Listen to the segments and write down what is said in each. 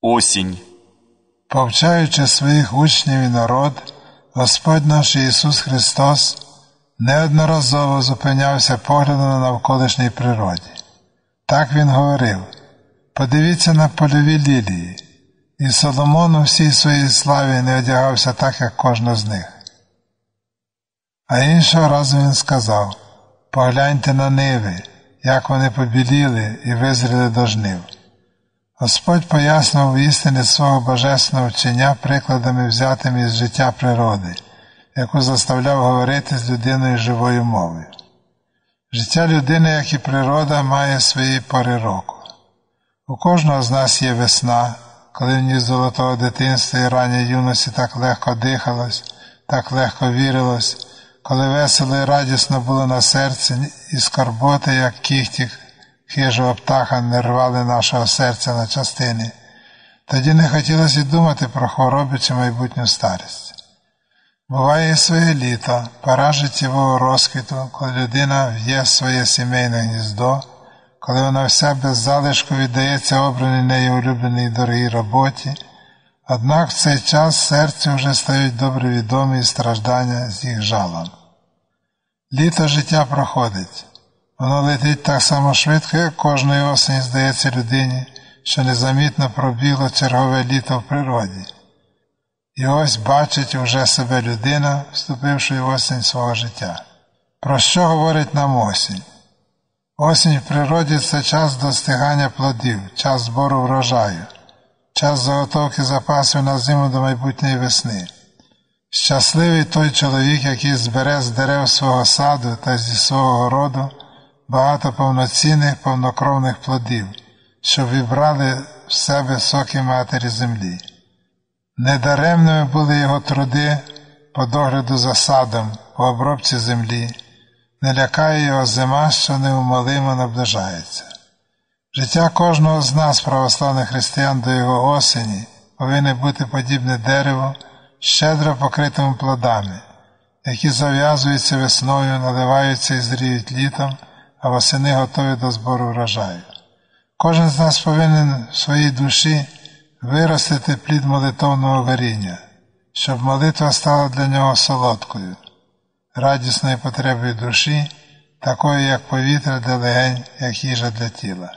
осінь. Повчаючи своїх учнів і народ, Господь наш Ісус Христос неодноразово зупинявся поглядом на навколишній природі. Так Він говорив: подивіться на польові лілії, і Соломон у всій своїй славі не одягався так, як кожна з них. А іншого разу він сказав: Погляньте на ниви, як вони побіліли і визріли до жнив. Господь пояснював істини свого божественного вчення прикладами, взятими із життя природи, яку заставляв говорити з людиною живою мовою. Життя людини, як і природа, має свої пори року. У кожного з нас є весна, коли в ній золотого дитинства і ранньої юності так легко дихалось, так легко вірилось, коли весело і радісно було на серці, і скорботи, як кіхтік хижого птаха, не рвали нашого серця на частини, тоді не хотілося й думати про хвороби чи майбутню старість. Буває і своє літо, пора життєвого розквіту, коли людина в'є своє сімейне гніздо, коли вона вся без залишку віддається обраній неї улюбленій дорогій роботі, однак в цей час серцю вже стають добре відомі страждання з їх жалом. Літо життя проходить, воно летить так само швидко, як кожної осені здається людині, що незамітно пробігло чергове літо в природі. І ось бачить уже себе людина, вступивши в осінь свого життя. Про що говорить нам осінь? Осінь в природі це час достигання плодів, час збору врожаю, час заготовки запасів на зиму до майбутньої весни. Щасливий той чоловік, який збере з дерев свого саду та зі свого городу багато повноцінних повнокровних плодів, що вібрали в себе соки матері землі. Недаремними були його труди по догляду за садом, по обробці землі, не лякає його зима, що неумолимо наближається. Життя кожного з нас, православних християн, до його осені, повинне бути подібне дереву, щедро покритому плодами, які зав'язуються весною, наливаються і зріють літом, а восени готові до збору врожаю. Кожен з нас повинен в своїй душі виростити плід молитовного горіння, щоб молитва стала для нього солодкою, радісною потребою душі, такою, як повітря для легень, як їжа для тіла.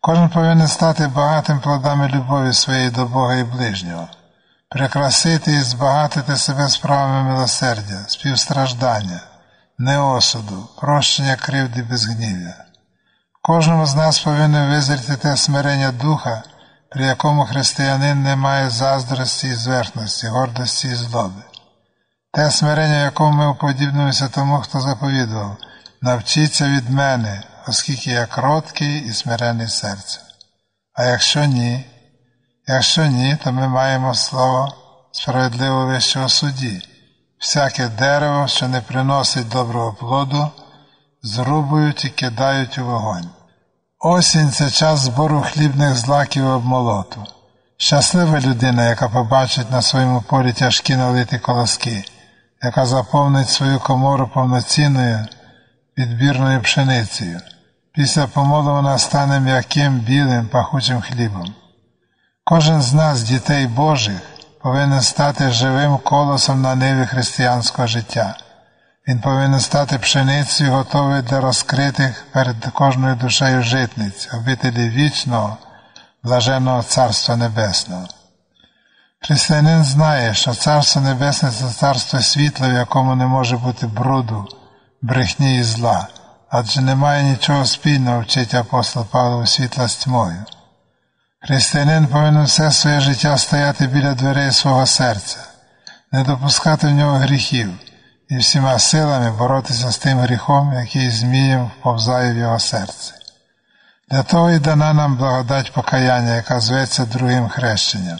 Кожен повинен стати багатим плодами любові своєї до Бога і ближнього, прикрасити і збагатити себе справами милосердя, співстраждання, неосуду, прощення кривди безгнів'я. Кожному з нас повинен визріти смирення духа при якому християнин не має заздрості і зверхності, гордості і злоби. Те смирення, якому ми уподібнуємося тому, хто заповідував, навчіться від мене, оскільки я кроткий і смирений серцем. А якщо ні, якщо ні, то ми маємо слово справедливо вищого судді. Всяке дерево, що не приносить доброго плоду, зрубують і кидають у вогонь. Осінь це час збору хлібних злаків обмолоту. Щаслива людина, яка побачить на своєму полі тяжкі налиті колоски, яка заповнить свою комору повноцінною відбірною пшеницею. Після помолу вона стане м'яким, білим, пахучим хлібом. Кожен з нас, дітей Божих, повинен стати живим колосом на ниві християнського життя. Він повинен стати пшеницею, готовий для розкритих перед кожною душею житниць, обителі вічного, блаженного Царства Небесного. Християнин знає, що Царство Небесне це царство світла, в якому не може бути бруду, брехні і зла, адже немає нічого спільного вчить апостол Павло світла з тьмою. Християнин повинен все своє життя стояти біля дверей свого серця, не допускати в нього гріхів і всіма силами боротися з тим гріхом, який змієм вповзає в його серце. Для того і дана нам благодать покаяння, яка зветься другим хрещенням,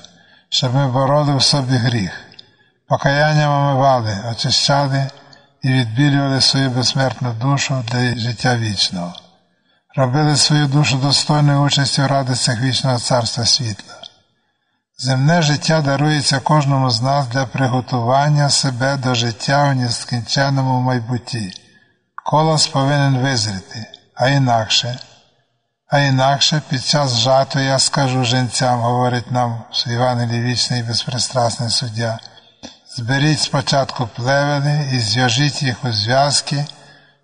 щоб ми бороли в собі гріх. Покаянням омивали, очищали і відбілювали свою безсмертну душу для життя вічного, робили свою душу достойною участі в радостях вічного царства світла. Земне життя дарується кожному з нас для приготування себе до життя у нескінченому майбутті. Колос повинен визріти, а інакше. А інакше під час жату я скажу женцям, говорить нам Іван вічний і безпристрасний суддя, зберіть спочатку плевели і зв'яжіть їх у зв'язки,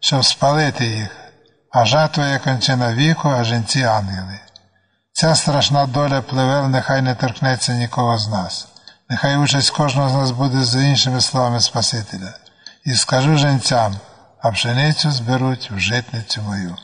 щоб спалити їх, а жатва є кончина віку, а жінці ангели. Ця страшна доля плевел нехай не торкнеться нікого з нас. Нехай участь кожного з нас буде за іншими словами Спасителя. І скажу жінцям, а пшеницю зберуть в житницю мою.